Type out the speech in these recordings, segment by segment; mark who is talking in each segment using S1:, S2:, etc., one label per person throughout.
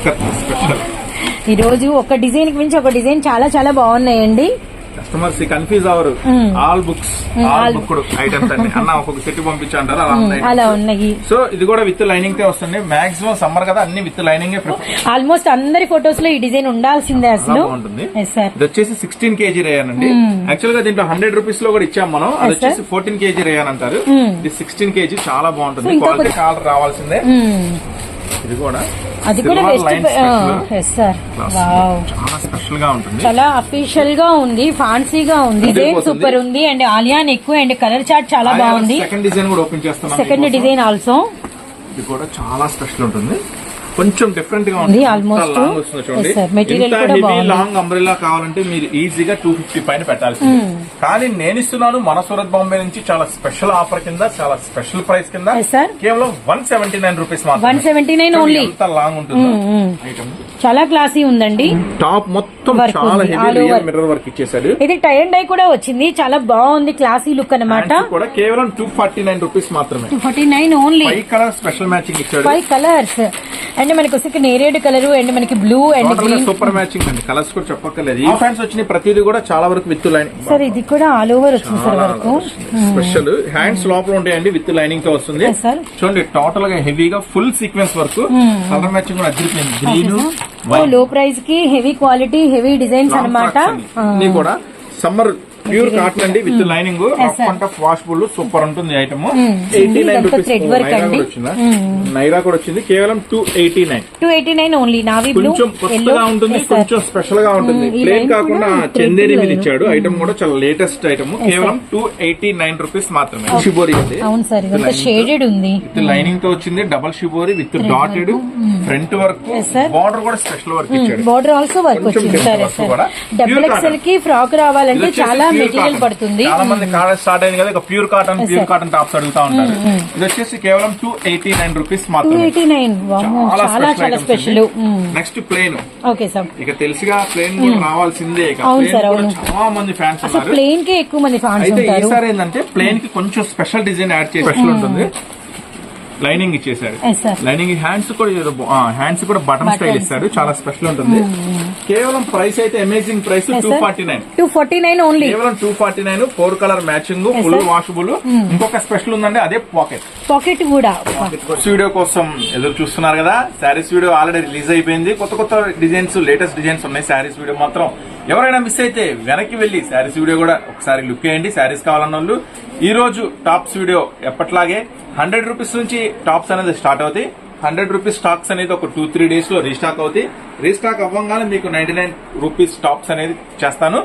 S1: ఈ రోజు ఒక డిజైన్ మించి ఒక డిజైన్ చాలా చాలా బాగున్నాయండి.
S2: Customers confuse hour all books all booked items అండి అన్న. ఒక్కొక్క సెట్ పంపించంటారు అలా ఉన్నాయి.
S1: అలా ఉన్నాయి.
S2: సో ఇది కూడా విత్ లైనింగ్ తే వస్తుంది. మాక్సిమం సమ్మర్ కదా అన్ని విత్ లైనింగ్
S1: ఆల్మోస్ట్ అందరి ఫొటోస్లో ఈ డిజైన్ ఉండాల్సిందే అసలు. సార్
S2: ఇది వచ్చేసి సిక్స్టీన్ కేజీ రేయన్ అండి. యాక్చువల్గా దీంట్లో హండ్రెడ్ రూపీస్లో కూడా ఇచ్చాం మనం. అది వచ్చేసి ఫోర్టీన్ కేజీ రేయన్ అంటారు. ఇది సిక్స్టీన్ కేజీ చాలా బాగుంటుంది. క్వాలిటీ కాలర్ రావాల్సిందే. ఇది కూడా.
S1: అది కూడా సార్
S2: చాలా స్పెషల్గా ఉంటుంది.
S1: చాలా అఫీషియల్గా ఉంది ఫ్యాన్సీగా ఉంది.
S2: అదిరిపోతుంది.
S1: సూపర్ ఉంది and Alia neck and colour chart చాలా బాగుంది.
S2: సెకండ్ డిజైన్ కూడా ఓపెన్
S1: సెకండ్. డిజైన్ ఆల్సో
S2: ఇది కూడా చాలా స్పెషల్ ఉంటుంది. కొంచెం డిఫరెంట్గా
S1: almost-
S2: ఇంత లాంగ్ వస్తుంది చూడండి. ఇంత. లాంగ్ అంబ్రెల్లా కావాలంటే మీరు ఈజీగా టూ ఫిఫ్టీ పైన పెట్టాల్సి
S1: Hmm.
S2: కానీ నేను ఇస్తున్నాను మన సూరత్ బాంబే నుంచి చాలా స్పెషల్ ఆఫర్ కింద చాలా స్పెషల్ ప్రైస్ కింద. కేవలం వన్ సెవెంటీ నైన్ రూపీస్ మాత్రం
S1: 179 only.
S2: ఎంత లాంగ్ ఉంటుందో.
S1: చాలా క్లాసీ ఉందండి.
S2: టాప్ మొత్తం చాలా
S1: ఉంది.
S2: హెవీ మిర్రర్ వర్క్ ఇచ్చేసాడు
S1: ఇది టై అండ్ డై కూడా వచ్చింది. చాలా బాగుంది క్లాసీ లుక్
S2: Hands కూడా కేవలం టూ ఫార్టీ నైన్ రూపీస్ మాత్రమే.
S1: Two forty nine only
S2: five colour special matching ఇచ్చాడు.
S1: ఫైవ్ కలర్స్ అండ్ మనకి వచ్చి నేరేడ్ కలర్ అండ్ మనకి బ్లూ అండ్
S2: టోటల్గా
S1: గ్రీన్
S2: సూపర్ మ్యాచింగ్ అండి. కలర్స్ కూడా చెప్పక్కర్లేదు. ఈ ఫ్యాన్స్ వచ్చిన ప్రతిదీ కూడా చాలా వరకు విత్ లైన్
S1: సార్ ఇది కూడా ఆల్ ఓవర్ వచ్చింది సార్ వరకు.
S2: స్పెషల్ హ్యాండ్స్ లోపల ఉంటాయండి విత్ లైనింగ్తో వస్తుంది.
S1: Yes, sir.
S2: చూడండి టోటల్గా హెవీగా full sequence work colour matching కూడా అదిరిపోయింది గ్రీన్
S1: లో ప్రైస్కి హెవీ క్వాలిటీ హెవీ డిజైన్స్
S2: కూడా సమ్మర్ ప్యూర్ కాటన్ అండి with lining. And washable super ఉంటుంది item
S1: Hmm.
S2: Eighty nine rupees నైరా. కూడా వచ్చిందా? కేవలం two eighty nine
S1: two eighty nine only navy
S2: కొంచెం కొత్తగా ఉంటుంది కొంచెం స్పెషల్గా ఉంటుంది ప్లేన్
S1: line
S2: కాకుండా
S1: కూడా
S2: చందేరి మీద ఇచ్చాడు. ఐటమ్ కూడా చాలా లేటెస్ట్ ఐటమ్ కేవలం టూ ఎయిటీ నైన్ రూపీస్ మాత్రమే షిబోరి
S1: అవును సార్ షేడెడ్ ఉంది.
S2: విత్ లైనింగ్తో వచ్చింది. Double shibori with dotted front work. Border కూడా స్పెషల్ వర్క్ ఇచ్చాడు.
S1: బార్డర్ ఆల్సో వర్క్ వచ్చింది. Sir sir. Double excel. కి ఫ్రాక్ రావాలంటే చాలా మెటీరియల్. పడుతుంది.
S2: చాలా మంది కాలేజ్ స్టార్ట్ అయింది కదా pure cotton pure cotton tops అడుగుతా ఉంటారు. ఇది వచ్చేసి కేవలం two eighty nine rupees
S1: eighty nine చాలా చాలా special
S2: next plain
S1: okay sir
S2: ఇక తెలుసుగా ప్లేన్ రావాల్సిందే.
S1: అవును సార్, అవును.
S2: చాలా మంది ఫ్యాన్స్
S1: ప్లేన్కి ఎక్కువ మంది ఫ్యాన్స్
S2: అయితే
S1: ఉంటారు.
S2: ఈసారి ఏంటంటే ప్లేన్కి కొంచెం స్పెషల్ డిజైన్ యాడ్ చేసి స్పెషల్ ఉంటుంది. Lining
S1: sir.
S2: లైనింగ్ హ్యాండ్స్ కూడా ఏదో హ్యాండ్స్ కూడా బటన్ స్టైల్. ఇస్తాడు చాలా స్పెషల్ ఉంటుంది. కేవలం ప్రైస్ అయితే amazing price two forty nine
S1: two forty nine only
S2: కేవలం two forty nine four colour matching full. Washable ఇంకొక స్పెషల్ ఉందండి అదే పాకెట్
S1: పాకెట్ కూడా.
S2: వీడియో కోసం ఎదురు చూస్తున్నారు కదా శారీస్ వీడియో ఆల్రెడీ రిలీజ్ అయిపోయింది. కొత్త కొత్త డిజైన్స్ లేటెస్ట్ డిజైన్స్ ఉన్నాయి శారీస్ వీడియో మాత్రం. ఎవరైనా మిస్ అయితే వెనక్కి వెళ్ళి శారీస్ వీడియో కూడా ఒకసారి లుక్ చేయండి. శారీస్ కావాలన్న వాళ్ళు ఈ రోజు టాప్స్ వీడియో ఎప్పట్లాగే హండ్రెడ్ రూపీస్ నుంచి టాప్స్ అనేది స్టార్ట్ అవుతాయి. హండ్రెడ్ రూపీస్ స్టాక్స్ అనేది ఒక టూ త్రీ డేస్లో రీస్టాక్ అవుతాయి. రీస్టాక్ అవ్వగానే మీకు నైన్టీ నైన్ రూపీస్ టాప్స్ అనేది చేస్తాను.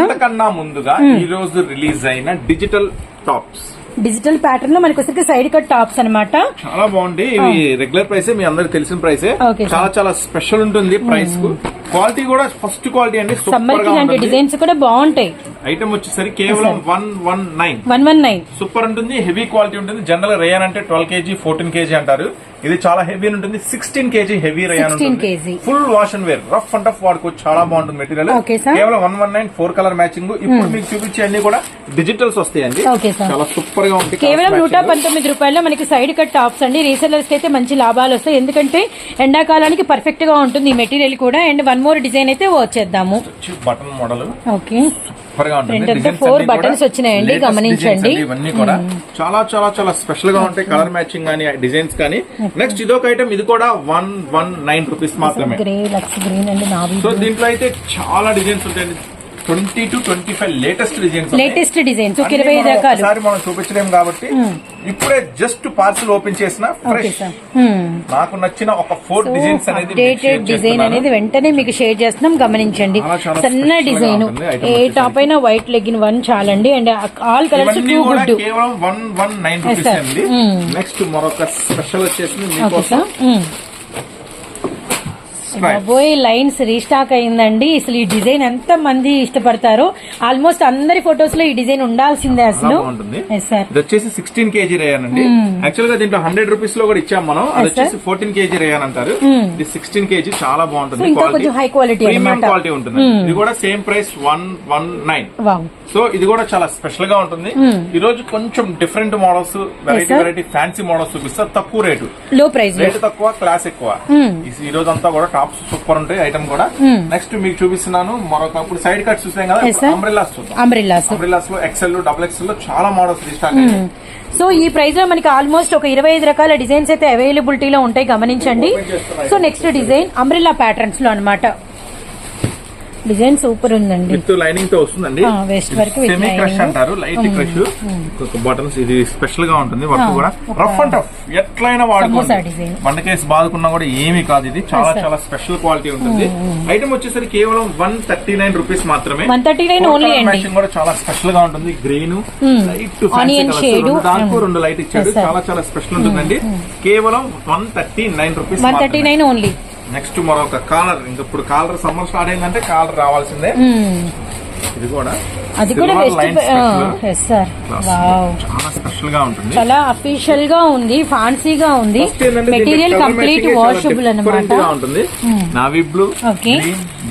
S2: అంతకన్నా ముందుగా ఈ రోజు రిలీజ్ అయిన డిజిటల్ టాప్స్.
S1: డిజిటల్ ప్యాటర్న్లో మనకి వచ్చరికి సైడ్ కట్ టాప్స్ అన్నమాట.
S2: చాలా బాగుంది. ఇవి రెగ్యులర్ ప్రైసే మీ అందరికి తెలిసిన ప్రైసే. చాలా చాలా స్పెషల్ ఉంటుంది ప్రైస్కు క్వాలిటీ కూడా ఫస్ట్ క్వాలిటీ అండి.
S1: సమ్మర్ సూపర్కి
S2: గా
S1: ఇలాంటి
S2: ఉంటుంది.
S1: డిజైన్స్ కూడా బాగుంటాయి.
S2: ఐటమ్ వచ్చేసరికి కేవలం one one nine.
S1: One one nine.
S2: Super ఉంటుంది. హెవీ క్వాలిటీ ఉంటుంది. జనరల్ రేయన్ అంటే ట్వెల్వ్ కేజీ ఫోర్టీన్ కేజీ అంటారు. ఇది చాలా హెవీ ఉంటుంది. సిక్స్టీన్ కేజీ హెవీ రేయన్
S1: 16
S2: ఉంటుంది.
S1: kg.
S2: Full wash and wear rough and tough వాడుకోవచ్చు చాలా బాగుంటుంది మెటీరియల్. కేవలం one one nine four colour matching ఇప్పుడు మీకు చూపించే అన్ని కూడా డిజిటల్స్ వస్తాయండి. చాలా సూపర్గా ఉంటుంది
S1: కేవలం నూట. పంతొమ్మిది రూపాయల్లో మనకి సైడ్ కట్ టాప్స్ అండి. రీసెలర్స్ అయితే మంచి లాభాలు వస్తాయి. ఎందుకంటే ఎండాకాలానికి పర్ఫెక్ట్గా ఉంటుంది ఈ మెటీరియల్ కూడా. అండ్ వన్ మోర్ డిజైన్ అయితే వచ్చేద్దాము.
S2: వచ్చి బటన్ మోడల్
S1: ఓకే
S2: సూపర్గా ఉంటుంది కూడా
S1: buttons వచ్చినాయండి, గమనించండి.
S2: ఇవన్నీ కూడా చాలా చాలా చాలా స్పెషల్గా ఉంటాయి కలర్ మ్యాచింగ్ కానీ డిజైన్స్ కానీ. నెక్స్ట్ ఇదొక ఐటమ్ ఇది కూడా వన్ వన్ నైన్ రూపీస్ మాత్రమే. సో దీంట్లో అయితే చాలా డిజైన్స్ ఉంటాయండి. Twenty two twenty five latest designs
S1: latest designs ఇరవై ఐదు రకాలు.
S2: ఒకసారి మనం చూపించలేం కాబట్టి ఇప్పుడే జస్ట్ పార్సల్ ఓపెన్ చేసిన ఫ్రెష్
S1: సార్
S2: నాకు నచ్చిన ఒక ఫోర్ డిజైన్స్ అనేది
S1: అప్డేటెడ్ డిజైన్. అనేది వెంటనే మీకు షేర్ చేస్తున్నాం. గమనించండి. సన్న డిజైన్ ఏ. టాప్ అయినా వైట్ లెగిన్ వన్ చాలండి. And all colours too good
S2: కేవలం వన్ వన్ నైన్ రూపీస్. అండి. నెక్స్ట్ మరొక స్పెషల్ వచ్చేసింది
S1: ఓకే
S2: మీకోసం.
S1: బాబోయ్ లైన్స్ రీస్టాక్ అయిందండి. అసలు ఈ డిజైన్ ఎంత మంది ఇష్టపడతారో ఆల్మోస్ట్ అందరి ఫొటోస్లో ఈ డిజైన్ ఉండాల్సిందే అసలు.
S2: ఇది వచ్చేసి సిక్స్టీన్ కేజీ రేయన్ అండి. యాక్చువల్గా దీంట్లో హండ్రెడ్ రూపీస్లో కూడా ఇచ్చాం మనం. అది
S1: Hmm.
S2: వచ్చేసి ఫోర్టీన్ కేజీ రేయన్ అంటారు. ఇది సిక్స్టీన్ కేజీ చాలా బాగుంటుంది.
S1: కొంచెం high quality
S2: ప్రీమియం. క్వాలిటీ ఉంటుంది. ఇది కూడా same price one one nine so ఇది కూడా చాలా స్పెషల్గా ఉంటుంది. ఈ రోజు కొంచెం different models variety. Variety fancy models చూపిస్తా తక్కువ రేటు.
S1: లో ప్రైస్
S2: రేటు తక్కువ క్లాస్ ఎక్కువ. ఈ- ఈ రోజు అంతా కూడా టాప్స్ సూపర్ ఉంటాయి ఐటమ్ కూడా. నెక్స్ట్ మీకు చూపిస్తున్నాను మరొక ఇప్పుడు సైడ్ కట్స్ చూసాం కదా. అంబ్రెల్లాస్ చూద్దాం.
S1: అంబ్రిల్లాస్
S2: అంబ్రెల్లాస్లో ఎక్సెల్ డబుల్ ఎక్సెల్లో చాలా మోడల్స్ రీస్టాక్
S1: సో ఈ ప్రైస్లో మనకి ఆల్మోస్ట్ ఒక ఇరవై ఐదు రకాల డిజైన్స్ అయితే అవైలబిలిటీలో ఉంటాయి గమనించండి. సో నెక్స్ట్ డిజైన్ అంబ్రిల్లా ప్యాటర్న్స్లో అన్నమాట. డిజైన్ సూపర్ ఉందండి.
S2: విత్ లైనింగ్తో వస్తుందండి.
S1: waist వరకు
S2: సెమీ క్రష్. అంటారు లైట్ క్రష్ బటన్స్ ఇది స్పెషల్గా ఉంటుంది వర్క్ కూడా. రఫ్ అండ్ టఫ్ ఎట్లయినా వాడుకోండి. బండకేసి బాదుకున్నా కూడా ఏమీ కాదు ఇది. చాలా. చాలా స్పెషల్ క్వాలిటీ ఉంటుంది. ఐటమ్ వచ్చేసరికి కేవలం వన్ థర్టీ నైన్ రూపీస్ మాత్రమే
S1: 139 only అండి.
S2: మ్యాచింగ్ కూడా చాలా స్పెషల్గా ఉంటుంది. గ్రీన్. లైట్. దానికి. రెండు లైట్ ఇచ్చాడు. చాలా చాలా స్పెషల్ ఉంటుందండి. కేవలం one thirty nine rupees
S1: one thirty nine only
S2: next మరొక కాలర్ ఇంకా ఇప్పుడు కాలర్ సమ్మర్ స్టార్ట్ అయిందంటే కాలర్ రావాల్సిందే. ఇది కూడా
S1: అది కూడా సార్
S2: చాలా స్పెషల్గా ఉంటుంది.
S1: చాలా అఫీషియల్గా ఉంది ఫ్యాన్సీగా ఉంది. మెటీరియల్ కంప్లీట్ వాషబుల్ అనమాట
S2: ఉంటుంది. Navy blue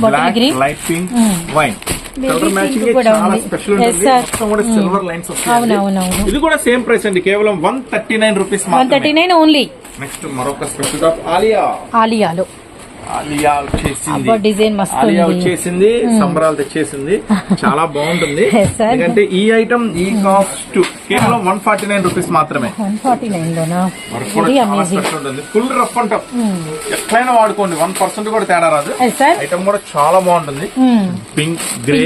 S2: black. Light pink wine. ఇది కూడా సేమ్ ప్రైస్ అండి. కేవలం one thirty nine rupees
S1: one thirty nine only
S2: next మరొక స్పెషల్ ఆలియా
S1: ఆలియాలో
S2: ఆలియా వచ్చేసింది ఆలియా
S1: ఉంది.
S2: వచ్చేసింది సంబరాలు తెచ్చేసింది. చాలా బాగుంటుంది. ఎందుకంటే ఈ ఐటమ్ ఈ కాస్ట్ కేవలం వన్ ఫార్టీ నైన్ రూపీస్ మాత్రమే.
S1: వన్ ఫార్టీ నైన్
S2: ఉంటుంది. ఫుల్ రఫ్ అండ్ టఫ్ ఎట్లయినా వాడుకోండి. వన్ పర్సెంట్ కూడా తేడా రాదు.
S1: సార్
S2: ఐటమ్ కూడా చాలా బాగుంటుంది. Pink grey.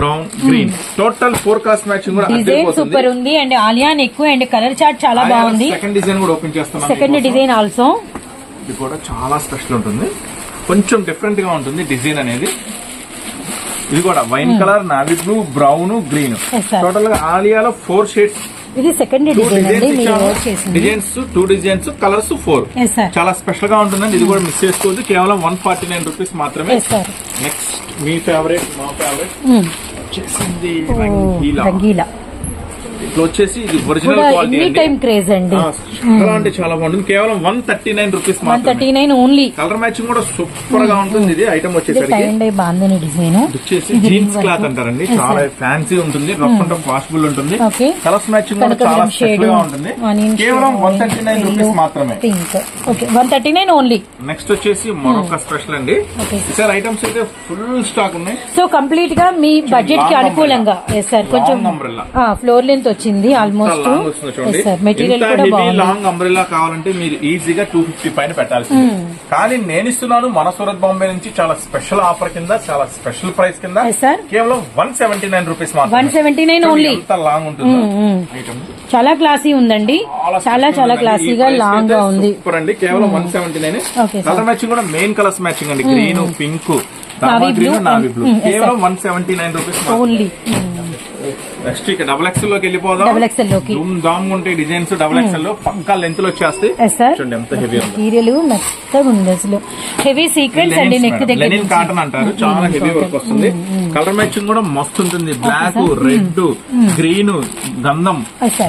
S2: Brown green total four cost matching కూడా
S1: డిజైన్ సూపర్ ఉంది. And Alia neck and colour chart చాలా బాగుంది.
S2: సెకండ్ డిజైన్ కూడా ఓపెన్ చేస్తున్నాం
S1: సెకండ్. డిజైన్ ఆల్సో
S2: ఇది కూడా చాలా స్పెషల్ ఉంటుంది. కొంచెం డిఫరెంట్గా ఉంటుంది డిజైన్ అనేది. ఇది కూడా wine colour navy blue brown green.
S1: Hmm.
S2: టోటల్గా ఆలియాలో ఫోర్ షేడ్స్
S1: ఇది second
S2: designs two designs colours four చాలా స్పెషల్గా ఉంటుందండి. ఇది కూడా మిస్ చేసుకోవద్దు. కేవలం వన్ ఫార్టీ నైన్ రూపీస్ మాత్రమే. నెక్స్ట్ మీ ఫేవరెట్ మా ఫేవరెట్ వచ్చేసింది రంగీలా. ఇట్లా వచ్చేసి ఇది ఒరిజినల్ క్వాలిటీ
S1: టైం క్రేజ్ అండి.
S2: చాలా అంటే చాలా బాగుంటుంది. కేవలం one thirty nine rupees
S1: one thirty nine only
S2: colour matching కూడా సూపర్గా ఉంటుంది. ఇది ఐటమ్ వచ్చేసరికి.
S1: డిజైన్
S2: వచ్చేసి జీన్స్ క్లాత్ అంటారండి. చాలా ఫ్యాన్సీ ఉంటుంది. రఫ్ అండ్ వాషబుల్ ఉంటుంది. కలర్స్ మ్యాచింగ్ కూడా చాలా షేడ్గా ఉంటుంది. కేవలం వన్ థర్టీ నైన్ రూపీస్ మాత్రమే.
S1: Okay one thirty nine only
S2: next వచ్చేసి మరొక స్పెషల్ అండి. సార్ ఐటమ్స్ అయితే ఫుల్ స్టాక్ ఉన్నాయి.
S1: సో కంప్లీట్గా మీ
S2: బడ్జెట్కి
S1: అనుకూలంగా. సార్ కొంచెం. ఫ్లోర్ లెంత్ వచ్చింది ఆల్మోస్ట్ మెటీరియల్ కూడా
S2: లాంగ్ అంబ్రెల్లా కావాలంటే మీరు ఈజీగా టూ ఫిఫ్టీ పైన పెట్టాల్సి
S1: Hmm.
S2: కానీ నేను ఇస్తున్నాను మన సూరత్ బాంబే నుంచి చాలా స్పెషల్ ఆఫర్ కింద చాలా స్పెషల్ ప్రైస్ కింద. కేవలం వన్ సెవెంటీ నైన్ రూపీస్ మాత్రం
S1: 179 only.
S2: ఎంత లాంగ్ ఉంటుందో.
S1: Hmm, చాలా క్లాసీ ఉందండి. చాలా చాలా క్లాసీగా లాంగ్గా ఉంది.
S2: సూపర్ అండి. కేవలం one seventy nine. Colour matching కూడా మెయిన్ కలర్స్ మ్యాచింగ్ అండి. Green pink
S1: Navy blue
S2: green navy
S1: and-
S2: blue
S1: Mm, yes, sir.
S2: కేవలం one seventy nine rupees
S1: only
S2: next ఇక డబుల్ ఎక్స్ఎల్లోకి వెళ్ళిపోదాం.
S1: డబుల్ ఎక్స్ఎల్లోకి.
S2: ధామ్ ఉంటాయి డిజైన్స్ డబుల్ ఎక్స్ఎల్లో. పక్కా లెంత్లో వచ్చేస్తాయి. చూడండి ఎంత హెవీ ఉంది.
S1: మెటీరియల్ మెత్తగా ఉంది అసలు. హెవీ సీక్వెన్స్ అండి నెక్ దగ్గర
S2: లెనిన్. కాటన్ అంటారు. చాలా హెవీ వర్క్ వస్తుంది. కలర్ మ్యాచింగ్ కూడా మస్తు ఉంటుంది. బ్లాక్. రెడ్ గ్రీన్ గంధం.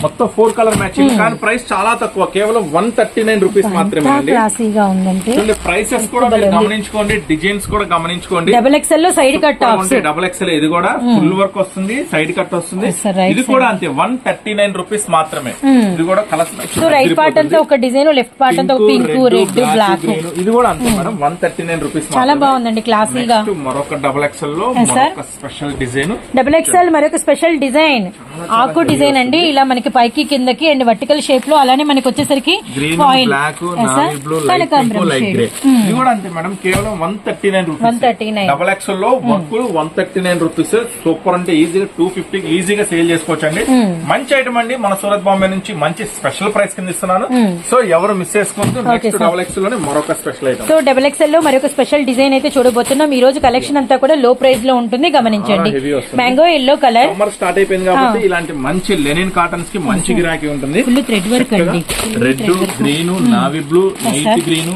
S2: మొత్తం ఫోర్ కలర్ మ్యాచింగ్ కానీ ప్రైస్ చాలా తక్కువ. కేవలం వన్ థర్టీ నైన్ రూపీస్ మాత్రమే అండి.
S1: క్లాసీగా ఉందంటే.
S2: చూడండి ప్రైసెస్ కూడా మీరు గమనించుకోండి. డిజైన్స్ కూడా గమనించుకోండి.
S1: డబుల్ ఎక్స్ఎల్లో సైడ్ కట్
S2: డబుల్ ఎక్స్ఎల్ ఇది కూడా ఫుల్ వర్క్ వస్తుంది. సైడ్ కట్ వస్తుంది.
S1: Right
S2: ఇది కూడా అంతే వన్ థర్టీ నైన్ రూపీస్ మాత్రమే ఇది కూడా కలర్స్
S1: రైట్ పార్ట్ అంతా ఒక డిజైన్ లెఫ్ట్ పార్ట్ అంతా పింక్ రెడ్ బ్లాక్
S2: ఇది కూడా అంతే madam one thirty nine rupees
S1: చాలా బాగుందండి క్లాసీగా
S2: మరొక డబుల్ ఎక్స్ఎల్లో స్పెషల్ డిజైన్
S1: డబుల్ ఎక్స్ఎల్ మరొక స్పెషల్ డిజైన్ ఆకు డిజైన్ అండి. ఇలా మనకి పైకి కిందకి అండ్ వర్టికల్ షేప్లో అలానే మనకి వచ్చేసరికి
S2: green
S1: foil.
S2: Black
S1: Yes, sir.
S2: Navy blue light
S1: కనకాంబరం
S2: లైట్
S1: shade.
S2: గ్రే ఇది కూడా అంతే మేడం కేవలం one thirty nine rupees
S1: 139.
S2: Double ఎక్స్ఎల్లో work one thirty nine rupees super అంటే ఈజీగా టూ ఫిఫ్టీ ఈజీగా సేల్ చేసుకోవచ్చు అండి మంచి ఐటమ్ అండి. మన సూరత్ బాంబే నుంచి మంచి స్పెషల్ ప్రైస్ కింద ఇస్తున్నాను. సో ఎవరు మిస్ చేసుకోవద్దు. Next
S1: sir.
S2: డబల్లోనే మరొక స్పెషల్ ఐటమ్.
S1: సో డబుల్ ఎక్స్ఎల్లో మరొక స్పెషల్ డిజైన్ అయితే చూడబోతున్నాం. ఈ రోజు కలెక్షన్ అంతా కూడా లో ప్రైస్లో ఉంటుంది. గమనించండి. Mango yellow colour
S2: summer start అయిపోయింది కాబట్టి ఇలాంటి మంచి లెనిన్ కాటన్స్కి మంచి గిరాకీ ఉంటుంది.
S1: ఫుల్ థ్రెడ్ వర్క్ అండి.
S2: Red green navy blue night green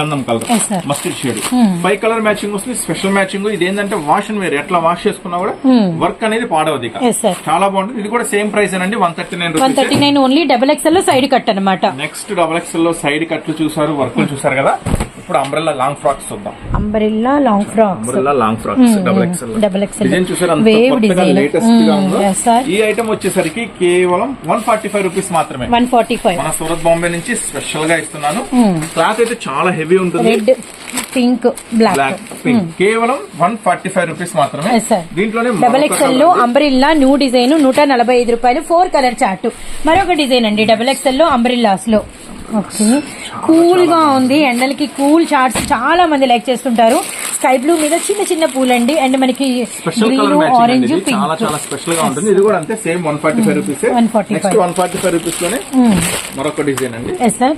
S2: గంధం colour. Mustard shade five colour matching వస్తుంది. స్పెషల్ మ్యాచింగ్ ఇది ఏంటంటే వాష్ అండ్ వేర్ ఎట్లా వాష్ చేసుకున్నా కూడా వర్క్ అనేది పాడవద్దు. చాలా బాగుంటుంది. ఇది కూడా సేమ్ ప్రైస్ అండి one thirty nine
S1: one thirty nine only double ఎక్స్ఎల్లో side cut అనమాట
S2: నెక్స్ట్ డబల్ ఎక్స్ఎల్లో సైడ్ కట్లు చూసారు వర్క్ చూసారు కదా? ఇప్పుడు అంబ్రెల్లా లాంగ్ ఫ్రాక్స్ చూద్దాం.
S1: Umbrella long frocks
S2: umbrella long frocks double XL
S1: double XL
S2: design చూసారు అంత
S1: వేవ్
S2: కొత్తగా
S1: డిజైన్
S2: లేటెస్ట్గా ఉందో.
S1: ఎస్ సార్
S2: ఈ ఐటమ్ వచ్చేసరికి కేవలం వన్ ఫార్టీ ఫైవ్ రూపీస్ మాత్రమే.
S1: వన్ ఫార్టీ ఫైవ్
S2: మన సూరత్ బాంబే నుంచి స్పెషల్గా ఇస్తున్నాను. క్లాత్ అయితే చాలా హెవీ ఉంటుంది.
S1: Red pink black
S2: black pink కేవలం వన్ ఫార్టీ ఫైవ్ రూపీస్ మాత్రమే.
S1: Yes, sir.
S2: దీంట్లోనే
S1: డబల్
S2: మరొక ఎక్స్ఎల్లో.
S1: అంబ్రిల్లా న్యూ డిజైన్ నూట నలభై ఐదు రూపాయలు ఫోర్ కలర్ చార్ట్ మరొక డిజైన్ అండి డబల్ ఎక్స్ఎల్లో అంబ్రిల్లాస్లో. ఓకే. కూల్గా ఉంది. ఎండలకి కూల్ చార్ట్స్ చాలా మంది లైక్ చేస్తుంటారు. స్కై బ్లూ మీద చిన్న చిన్న పూలండి. అండ్ మనకి
S2: స్పెషల్ కలర్
S1: గ్రీన్ ఆరెంజ్
S2: అండి. ఇది. చాలా
S1: పింక్.
S2: చాలా స్పెషల్గా ఉంటుంది. ఇది కూడా అంతే same one forty five rupees
S1: 145.
S2: Next one forty five రూపీస్లోనే మరొక డిజైన్ అండి.
S1: Yes sir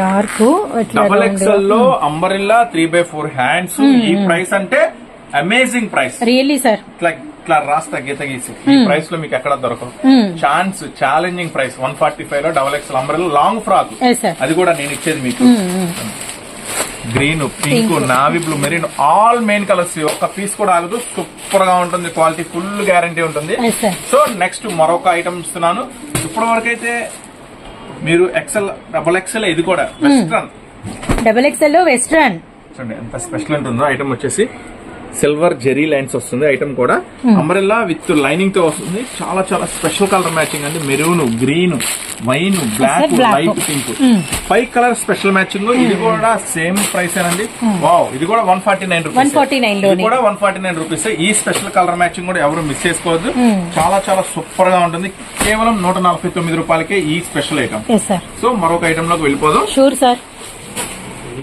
S1: dark
S2: double. ఎక్స్ఎల్లో umbrella three by four hands ఈ ప్రైస్ అంటే అమేజింగ్ ప్రైస్
S1: రియల్లీ సార్
S2: ఇట్లా ఇట్లా రాస్తా గీత గీసి. ఈ ప్రైస్లో మీకు ఎక్కడ దొరకవు. Chance challenging price one forty ఫైవ్లో double XL umbrella long frock అది కూడా నేను ఇచ్చేది మీకు. Green pink navy blue maroon all main colours ఒక్క పీస్ కూడా ఆగదు. సూపర్గా ఉంటుంది. క్వాలిటీ ఫుల్ గ్యారంటీ ఉంటుంది. సో నెక్స్ట్ మరొక ఐటమ్ ఇస్తున్నాను. ఇప్పటి వరకు అయితే మీరు ఎక్సెల్ డబుల్ ఎక్సెల్ ఇది కూడా. వెస్ట్రన్
S1: డబల్ ఎక్స్ఎల్లో వెస్ట్రన్
S2: చూడండి ఎంత స్పెషల్ ఉంటుందో ఐటమ్ వచ్చేసి. సిల్వర్ జెరీ లైన్స్ వస్తుంది ఐటమ్ కూడా. అంబ్రెల్లా విత్ లైనింగ్తో వస్తుంది. చాలా చాలా స్పెషల్ కలర్ మ్యాచింగ్ అండి. Maroon green wine black. Light pink five colour special matching ఇది కూడా సేమ్ ప్రైస్ ఏనండి వావ్ ఇది కూడా వన్ ఫార్టీ నైన్ రూపీస్
S1: 149 లోనే.
S2: ఇది కూడా వన్ ఫార్టీ నైన్ రూపీస్ ఈ స్పెషల్ కలర్ మ్యాచింగ్ కూడా ఎవరు మిస్ చేసుకోవద్దు. చాలా చాలా సూపర్గా ఉంటుంది. కేవలం నూట నలభై తొమ్మిది రూపాయలకే ఈ స్పెషల్ ఐటమ్ సో మరొక ఐటమ్లోకి వెళ్ళిపోదాం.
S1: షూర్ సార్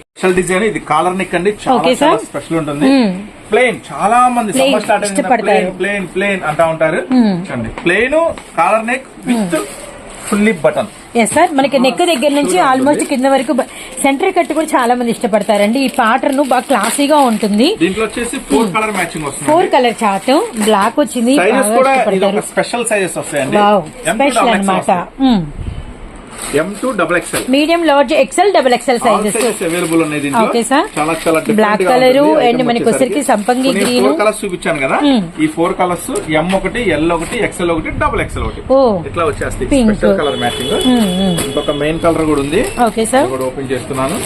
S2: స్పెషల్ డిజైన్ ఇది కాలర్ నెక్ అండి. చాలా స్పెషల్ ఉంటుంది. ప్లేన్. చాలా మంది. ప్లేన్. ప్లేన్ ప్లేన్ అంటా ఉంటారు. చూడండి. Plain collar neck with fully button.
S1: Yes sir మనకి నెక్ దగ్గర నుంచి ఆల్మోస్ట్ కింద వరకు సెంటర్ కట్ కూడా చాలా మంది ఇష్టపడతారండి. ఈ ప్యాటర్న్ బాగా క్లాసీగా ఉంటుంది.
S2: దీంట్లో వచ్చేసి ఫోర్ కలర్ మ్యాచింగ్
S1: ఫోర్
S2: వస్తుంది.
S1: కలర్ చార్ట్ బ్లాక్ వచ్చింది.
S2: స్పెషల్ సైజెస్ వస్తాయండి.
S1: స్పెషల్ అనమాట
S2: M to double XL
S1: medium large XL double XL sizes
S2: available ఉన్నాయి దీంట్లో.
S1: Okay, sir.
S2: చాలా చాలా
S1: Black colour and మనకి వచ్చేసరికి సంపంగి.
S2: ఫోర్ కలర్స్ చూపించాను కదా. ఈ ఫోర్ కలర్స్ ఎం ఒకటి ఎల్ ఒకటి ఎక్స్ఎల్ ఒకటి డబుల్ ఎక్స్ఎల్ ఒకటి. ఇట్లా వచ్చేస్తాయి. స్పెషల్ కలర్ మ్యాచింగ్ ఇంకొక మెయిన్ కలర్ కూడా ఉంది.
S1: ఓకే సార్
S2: కూడా ఓపెన్ చేస్తున్నాను.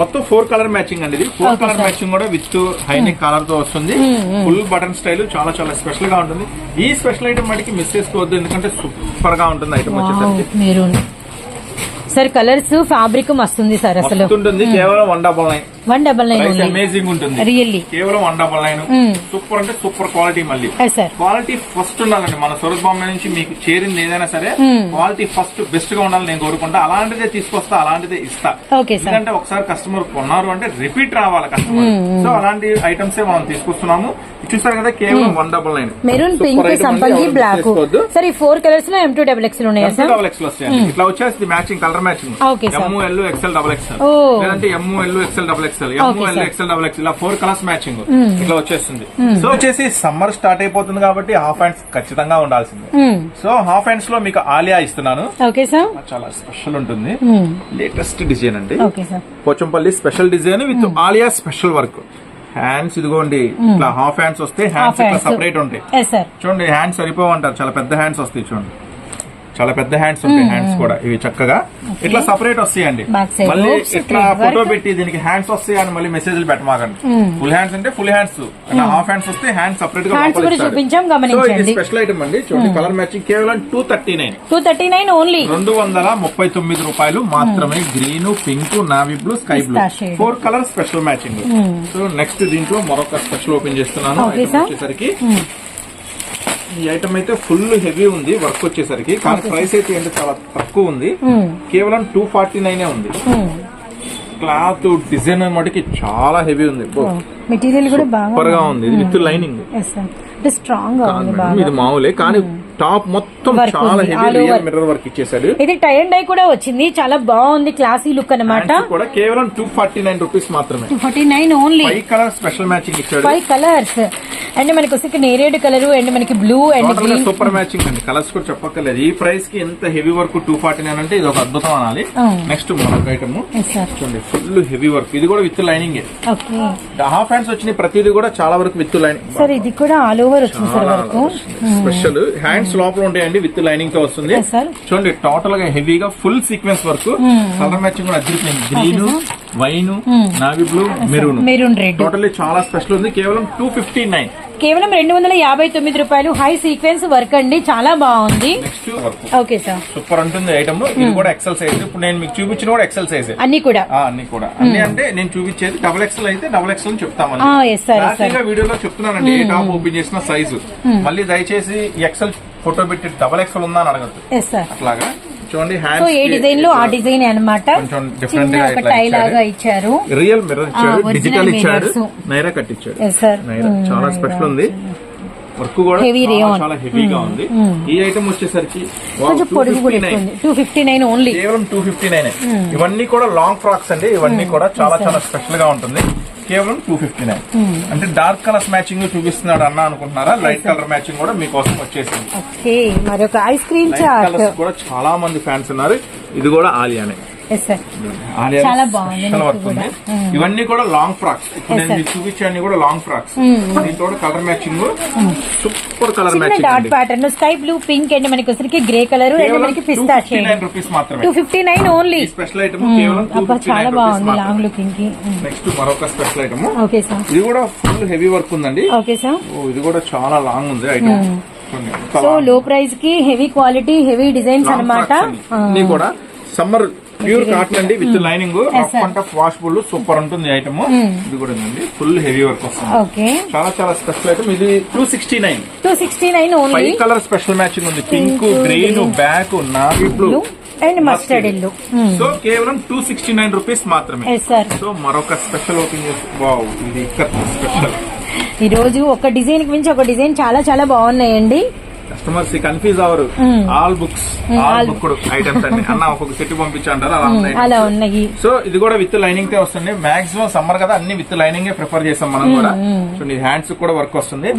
S2: మొత్తం ఫోర్ కలర్ మ్యాచింగ్ అండి ఇది. Four colour. మ్యాచింగ్ కూడా విత్ హైనిక్ కలర్తో వస్తుంది. ఫుల్ బటన్ స్టైల్ చాలా చాలా స్పెషల్గా ఉంటుంది. ఈ స్పెషల్ ఐటమ్ మటుకి మిస్ చేసుకోవద్దు ఎందుకంటే సూపర్గా ఉంటుంది ఐటమ్ వచ్చేసరికి.
S1: సార్ కలర్స్ ఫ్యాబ్రిక్ మస్తుంది సార్ అసలు.
S2: ఉంటుంది కేవలం one double nine
S1: one double nine
S2: amazing ఉంటుంది.
S1: రియల్లీ
S2: కేవలం వన్ డబల్ నైన్. సూపర్ అంటే సూపర్ క్వాలిటీ మళ్ళీ. క్వాలిటీ ఫస్ట్ ఉండాలండి. మన సూరత్ బాంబే నుంచి మీకు చేరింది ఏదైనా సరే. క్వాలిటీ ఫస్ట్ బెస్ట్గా ఉండాలని నేను కోరుకుంటా. అలాంటిదే తీసుకొస్తా అలాంటిదే ఇస్తా. ఎందుకంటే ఒకసారి కస్టమర్ కొన్నారు అంటే రిపీట్ రావాలి కస్టమర్ సో అలాంటి ఐటమ్స్ మనం తీసుకొస్తున్నాము. చూసారు కదా కేవలం one double nine
S1: maroon pink సంపంగి బ్లాక్ సార్ ఈ ఫోర్ కలర్స్లో ఎం టూ డబుల్ ఎక్స్ ఉన్నాయా సార్
S2: డబల్ ఎక్స్ వస్తాయి ఇట్లా వచ్చేసి matching colour matching. M L XL double XL
S1: ఓ.
S2: లేదంటే M L XL double XL
S1: Okay,
S2: L. XL double XL ఇలా four colours matching ఇట్లా వచ్చేస్తుంది. సో వచ్చేసి సమ్మర్ స్టార్ట్ అయిపోతుంది కాబట్టి హాఫ్ హ్యాండ్స్ ఖచ్చితంగా ఉండాల్సిందే. సో హాఫ్ హ్యాండ్స్లో మీకు ఆలియా ఇస్తున్నాను. చాలా స్పెషల్ ఉంటుంది. లేటెస్ట్ డిజైన్ అండి. Pochampally special design with Alia special work hands ఇదిగోండి. ఇట్లా హాఫ్ హ్యాండ్స్ వస్తే హ్యాండ్స్ ఇట్లా సపరేట్ ఉంటాయి. చూడండి హ్యాండ్స్ సరిపోవంటారు. చాలా పెద్ద హ్యాండ్స్ వస్తాయి చూడండి. చాలా పెద్ద హ్యాండ్స్ ఉంటాయి హ్యాండ్స్ కూడా. ఇవి చక్కగా. ఇట్లా సపరేట్ వస్తాయండి. మళ్ళీ ఇట్లా ఫోటో. పెట్టి దీనికి హ్యాండ్స్ వస్తాయి అని మళ్ళీ మెసేజ్లు పెట్టమాకండి. ఫుల్ హ్యాండ్స్ అంటే ఫుల్ హ్యాండ్స్ హాఫ్ హ్యాండ్స్ వస్తే హ్యాండ్స్
S1: సపరేట్గా
S2: సో ఇది. స్పెషల్ ఐటమ్ అండి. చూడండి కలర్ మ్యాచింగ్ కేవలం two thirty nine
S1: two thirty nine only
S2: రెండు వందల ముప్పై తొమ్మిది రూపాయలు మాత్రమే green pink navy blue sky blue. Four colour special matching so next దీంట్లో మరొక స్పెషల్ ఓపెన్ చేస్తున్నాను. వచ్చేసరికి ఈ ఐటమ్ అయితే ఫుల్ హెవీ ఉంది వర్క్ వచ్చేసరికి. కానీ ప్రైస్ అయితే ఏంటో చాలా తక్కువ ఉంది. కేవలం టూ ఫార్టీ నైన్ ఉంది. క్లాత్ డిజైన్ మటుకి చాలా హెవీ ఉంది.
S1: మెటీరియల్ కూడా బాగా
S2: సూపర్గా ఉంది. విత్ లైనింగ్
S1: అంటే స్ట్రాంగ్
S2: ఇది మామూలే కానీ టాప్ మొత్తం చాలా. హెవీ. మిర్రర్ వర్క్ ఇచ్చేసాడు
S1: ఇది టై అండ్ డై కూడా వచ్చింది. చాలా బాగుంది క్లాసీ లుక్ అన్నమాట.
S2: Hands కూడా కేవలం టూ ఫార్టీ నైన్ రూపీస్ మాత్రమే.
S1: Two forty nine only
S2: five colour special matching ఇచ్చాడు.
S1: ఫైవ్ కలర్స్ అండ్ మనకి వచ్చి నేరేడ్ కలర్ అండ్ మనకి blue and green
S2: super matching అండి. కలర్స్ కూడా చెప్పక్కర్లేదు. ఈ ప్రైస్కి ఎంత heavy work two forty nine అంటే ఇది ఒక అద్భుతం అనాలి. నెక్స్ట్ మరొక ఐటమ్ చూడండి ఫుల్ హెవీ వర్క్ ఇది కూడా విత్ లైనింగ్ హాఫ్ హ్యాండ్స్ వచ్చినాయి. ప్రతిదీ కూడా చాలా వరకు విత్ లైనింగ్
S1: సార్ ఇది కూడా ఆల్ ఓవర్ వచ్చింది సార్ వరకు
S2: స్పెషల్ హ్యాండ్స్ పాకెట్స్ లోపల ఉంటాయండి విత్ లైనింగ్తో వస్తుంది. చూడండి టోటల్గా హెవీగా full sequence work colour matching కూడా అదిరిపోయింది green wine navy blue maroon
S1: maroon red
S2: totally చాలా స్పెషల్ ఉంది. కేవలం టూ ఫిఫ్టీ నైన్
S1: కేవలం రెండు వందల యాభై తొమ్మిది రూపాయలు హై సీక్వెన్స్ వర్క్ అండి. చాలా బాగుంది. ఓకే సార్
S2: సూపర్ ఉంటుంది ఐటమ్ ఇది కూడా ఎక్సెల్ సైజ్ ఇప్పుడు నేను మీకు చూపించిన కూడా ఎక్సెల్ సైజ్
S1: అన్ని కూడా.
S2: అన్ని కూడా. అన్ని అంటే నేను చూపించేది డబుల్ ఎక్సెల్ అయితే డబుల్ ఎక్సెల్ చెప్తామని గా వీడియోలో చెప్తున్నానండి ఏ టాప్ ఓపెన్ చేసిన సైజు మళ్ళీ దయచేసి ఎక్సెల్ ఫోటో పెట్టి డబుల్ ఎక్సెల్ ఉందా అని అడగద్దు. అట్లాగా. చూడండి
S1: సో ఏ డిజైన్లో ఆ డిజైన్ చిన్న
S2: గా
S1: ఒక టై. లాగా ఇచ్చారు.
S2: రియల్ మిర్రర్ ఇచ్చాడు
S1: original
S2: డిజిటల్ ఇచ్చాడు
S1: mirrors.
S2: నైరా కట్ ఇచ్చాడు
S1: ఎస్ సార్
S2: నైరా చాలా స్పెషల్ ఉంది. వర్క్ కూడా చాలా హెవీగా ఉంది. ఈ ఐటమ్ వచ్చేసరికి wow,
S1: కొంచెం పొడుగు కూడా
S2: 259.
S1: ఎక్కువ ఉంది. టూ ఫిఫ్టీ నైన్ ఓన్లీ
S2: కేవలం టూ ఫిఫ్టీ నైన్ ఇవన్నీ కూడా లాంగ్ ఫ్రాక్స్ అండి. ఇవన్నీ కూడా చాలా చాలా స్పెషల్గా ఉంటుంది. కేవలం టూ ఫిఫ్టీ నైన్ అంటే డార్క్ కలర్స్ మ్యాచింగ్ చూపిస్తున్నాడు అన్న అనుకుంటున్నారా? లైట్ కలర్ మ్యాచింగ్ కూడా మీకోసం వచ్చేసింది.
S1: మరొక ఐస్ క్రీమ్
S2: కూడా చాలా మంది ఫ్యాన్స్ ఉన్నారు. ఇది కూడా ఆలియానే.
S1: చాలా బాగుంది మీకు
S2: వర్క్
S1: కూడా.
S2: ఇవన్నీ లాంగ్ ఫ్రాక్స్ ఇప్పుడు
S1: Yes,
S2: నేను
S1: sir.
S2: మీకు చూపించాను కూడా లాంగ్ ఫ్రాక్స్ దీంతో colour matching super colour matching
S1: dot pattern sky blue pink and మనకి వచ్చరికి గ్రే కలర్ అండ్ మనకి పిస్తా
S2: రూపీస్ మాత్రమే.
S1: Two fifty nine only
S2: special item కేవలం
S1: చాలా బాగుంది లాంగ్ లుకింగ్కి
S2: నెక్స్ట్ మరొక స్పెషల్ ఐటమ్
S1: ఓకే సార్
S2: ఇది కూడా ఫుల్ హెవీ వర్క్ ఉందండి.
S1: ఓకే సార్
S2: ఓ ఇది కూడా చాలా లాంగ్ ఉంది ఐటమ్
S1: సో లో ప్రైస్కి హెవీ క్వాలిటీ హెవీ డిజైన్స్ అన్నమాట.
S2: కూడా సమ్మర్ ప్యూర్ కాటన్ అండి with lining. And washable super ఉంటుంది ఐటమ్ ఇది కూడా ఉందండి. ఫుల్ హెవీ వర్క్ వస్తుంది.
S1: ఓకే
S2: చాలా చాలా స్పెషల్ ఐటమ్ ఇది two sixty nine
S1: two sixty nine only
S2: five colour special matching ఉంది pink green black navy blue
S1: and mustard ఇల్లు
S2: సో కేవలం టూ సిక్స్టీ నైన్ రూపీస్ మాత్రమే సో మరొక స్పెషల్ ఓపెన్ చేసి ఇది స్పెషల్
S1: ఈ రోజు ఒక డిజైన్ మించి ఒక డిజైన్ చాలా చాలా బాగున్నాయండి.
S2: Customers confuse hour all books all book items అండి. అన్న ఒక్కొక్క సెట్ పంపించంటారు అలా ఉన్నాయి. సో ఇది కూడా విత్ లైనింగ్ తే వస్తుంది. మాక్సిమం సమ్మర్ కదా అన్ని విత్ లైనింగ్ ప్రిఫర్ చేస్తాం మనం కూడా. సో నీ హ్యాండ్స్ కూడా వర్క్ వస్తుంది.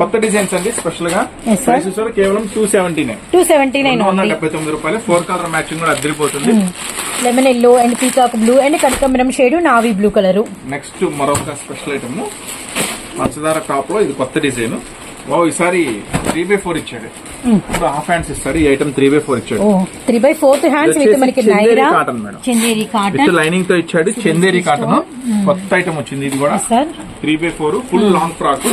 S2: కొత్త డిజైన్స్ అండి
S1: స్పెషల్గా.
S2: ప్రైసెస్ కూడా కేవలం two seventy nine
S1: two seventy nine
S2: వంద డెబ్బై తొమ్మిది రూపాయలు. ఫోర్ కలర్ మ్యాచింగ్ కూడా అదిరిపోతుంది
S1: lemon yellow and peacock blue and కనకాంబరం shade navy blue colour
S2: next మరొక స్పెషల్ ఐటమ్ పంచదార టాప్లో ఇది కొత్త డిజైన్ ఓ ఈసారి త్రీ బై ఫోర్ ఇచ్చాడు. ఇప్పుడు హాఫ్ హ్యాండ్స్ ఇస్తారు. ఈ ఐటమ్ త్రీ బై ఫోర్ ఇచ్చాడు.
S1: Three by fourth hands with మనకి
S2: Chanderi cotton madam.
S1: Chanderi
S2: with
S1: cotton
S2: లైనింగ్తో ఇచ్చాడు. చందేరి కాటన్ కొత్త ఐటమ్ వచ్చింది ఇది కూడా.
S1: Sir
S2: three by four full long frock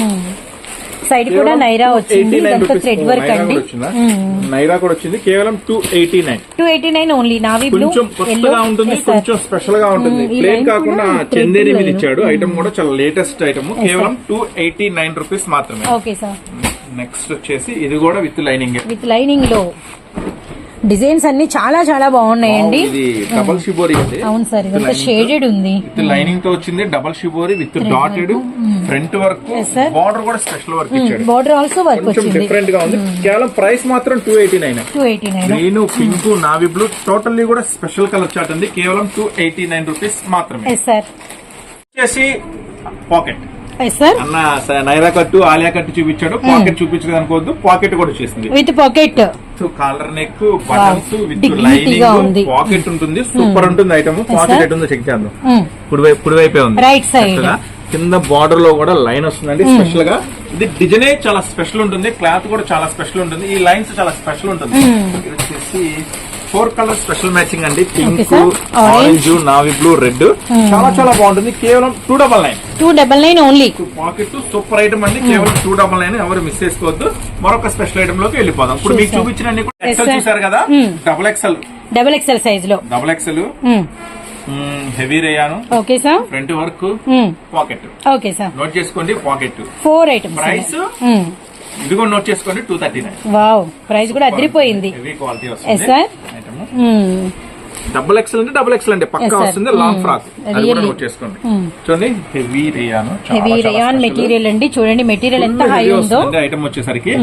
S1: side కూడా నైరా వచ్చింది థ్రెడ్ వర్క్ అండి.
S2: నైరా కూడా వచ్చింది కేవలం two eighty nine
S1: two eighty nine only navy blue
S2: కొంచెం కొత్తగా ఉంటుంది కొంచెం స్పెషల్గా ఉంటుంది ప్లేన్ కాకుండా చందేరి మీద. ఇచ్చాడు. ఐటమ్ కూడా చాలా లేటెస్ట్ ఐటమ్ కేవలం టూ ఎయిటీ నైన్ రూపీస్ మాత్రమే.
S1: ఓకే సార్
S2: నెక్స్ట్ వచ్చేసి ఇది కూడా విత్ లైనింగ్
S1: విత్ లైనింగ్లో. డిజైన్స్ అన్ని చాలా చాలా బాగున్నాయండి.
S2: డబల్ షిబోరి
S1: అవును సార్ ఇదంతా. షేడెడ్ ఉంది.
S2: లైనింగ్తో వచ్చింది double shibori with dotted front work. Border కూడా స్పెషల్ వర్క్ ఇచ్చాడు.
S1: బార్డర్ ఆల్సో వర్క్
S2: కొంచెం
S1: వచ్చింది.
S2: డిఫరెంట్గా ఉంది. కేవలం ప్రైస్ మాత్రం two eighty nine
S1: two eighty nine
S2: green pink navy blue totally కూడా స్పెషల్ కలర్ చార్ట్ అండి కేవలం టూ ఎయిటీ నైన్ రూపీస్ మాత్రమే
S1: సార్
S2: వచ్చేసి పాకెట్ అన్న నైరా కట్టు ఆలియా కట్టు చూపించాడు. పాకెట్ చూపించదు అనుకోవద్దు. పాకెట్ కూడా వచ్చేసింది.
S1: With pocket
S2: collar neck buttons with. Lining pocket ఉంటుంది. సూపర్ ఉంటుంది ఐటమ్ పాకెట్ ఎటు ఉందో చెక్ చేద్దాం. కుడి వైపు కుడి వైపే ఉంది
S1: side.
S2: చక్కగా. కింద బార్డర్లో కూడా లైన్ వస్తుందండి స్పెషల్గా. ఇది డిజైనే చాలా స్పెషల్ ఉంటుంది. క్లాత్ కూడా చాలా స్పెషల్ ఉంటుంది. ఈ లైన్స్ చాలా స్పెషల్ ఉంటుంది. ఇది వచ్చేసి ఫోర్ కలర్ స్పెషల్ మ్యాచింగ్ అండి. Pink. Orange navy blue red. చాలా చాలా బాగుంటుంది. కేవలం two double nine
S1: two double nine only
S2: pocket super item అండి. కేవలం టూ డబల్ నైన్ ఎవరు మిస్ చేసుకోవద్దు. మరొక స్పెషల్ ఐటమ్లోకి వెళ్ళిపోదాం. ఇప్పుడు మీకు. చూపించిన ఎక్సెల్. చూసారు కదా? డబల్ ఎక్సెల్
S1: డబల్ ఎక్సెల్ సైజ్లో.
S2: Double XL heavy rayon
S1: okay sir
S2: front work pocket
S1: okay sir
S2: note చేసుకోండి పాకెట్
S1: ఫోర్ ఐటమ్స్
S2: ప్రైస్ ఇది కూడా నోట్ చేసుకోండి two thirty nine
S1: wow price కూడా అదిరిపోయింది.
S2: హెవీ క్వాలిటీ వస్తుంది.
S1: Mm.
S2: డబుల్ ఎక్సెల్ అంటే double XL అండి. పక్కా. వస్తుంది లాంగ్ ఫ్రాక్ అది కూడా
S1: Really.
S2: నోట్ చేసుకోండి. చూడండి heavy rayon
S1: heavy rayon material అండి. చూడండి మెటీరియల్ ఎంత హై ఉందో.
S2: ఐటమ్ వచ్చేసరికి.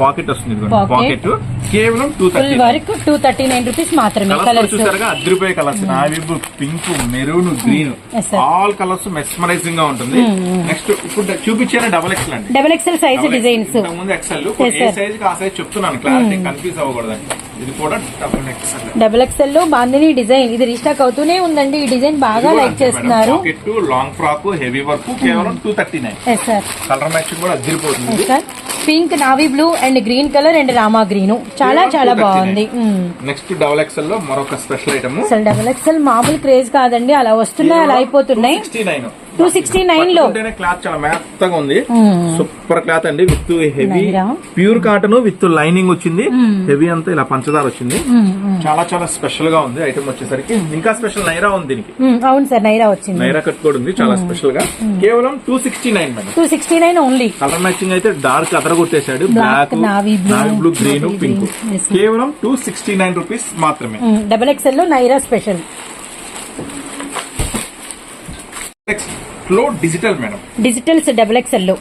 S2: పాకెట్ వస్తుంది. పాకెట్ కేవలం two thirty
S1: work two thirty nine rupees మాత్రమే
S2: కలర్స్ చూసారుగా? అద్దరిపోయే colours navy pink maroon green. All colours మెస్మరైజింగ్గా ఉంటుంది. నెక్స్ట్ ఇప్పుడు చూపించాను డబల్ ఎక్సెల్ అండి
S1: డబల్ ఎక్సెల్ సైజ్ డిజైన్స్
S2: ముందు ఎక్సెల్
S1: Yes,
S2: ఏ. సైజ్ ఆ సైజ్ చెప్తున్నాను. క్లారిటీ కన్ఫ్యూజ్ అవ్వకూడదండి. ఇది కూడా డబల్
S1: ఎక్సెల్లో బాందిని డిజైన్ ఇది రీస్టాక్ అవుతూనే ఉందండి. ఈ డిజైన్ బాగా లైక్ చేస్తున్నారు.
S2: లాంగ్ ఫ్రాక్ హెవీ వర్క్ కేవలం two thirty nine colour matching కూడా
S1: sir pink navy blue and green colour and Rama green చాలా చాలా బాగుంది.
S2: నెక్స్ట్ డబల్ ఎక్స్ఎల్లో మరొక స్పెషల్ ఐటమ్
S1: అసలు డబల్ ఎక్స్ఎల్ మామూలు క్రేజ్ కాదండి. అలా వస్తున్నాయి అలా అయిపోతున్నాయి. టూ సిక్స్టీ నైన్లో
S2: క్లాత్ చాలా మెత్తగా ఉంది. సూపర్ క్లాత్ అండి with heavy. Pure cotton with lining వచ్చింది. హెవీ అంతా ఇలా పంచదార వచ్చింది. చాలా చాలా స్పెషల్గా ఉంది ఐటమ్ వచ్చేసరికి. ఇంకా స్పెషల్ నైరా ఉంది దీనికి.
S1: అవును సార్ నైరా వచ్చింది.
S2: నైరా కట్ కూడా ఉంది చాలా స్పెషల్గా. కేవలం two sixty nine
S1: two sixty nine only
S2: colour matching అయితే డార్క్ అదర కొట్టేశాడు. Black navy blue green pink. కేవలం టూ సిక్స్టీ నైన్ రూపీస్ మాత్రమే
S1: double ఎక్స్ఎల్లో Naira special
S2: flow digital madam.
S1: Digitals double ఎక్స్ఎల్లో.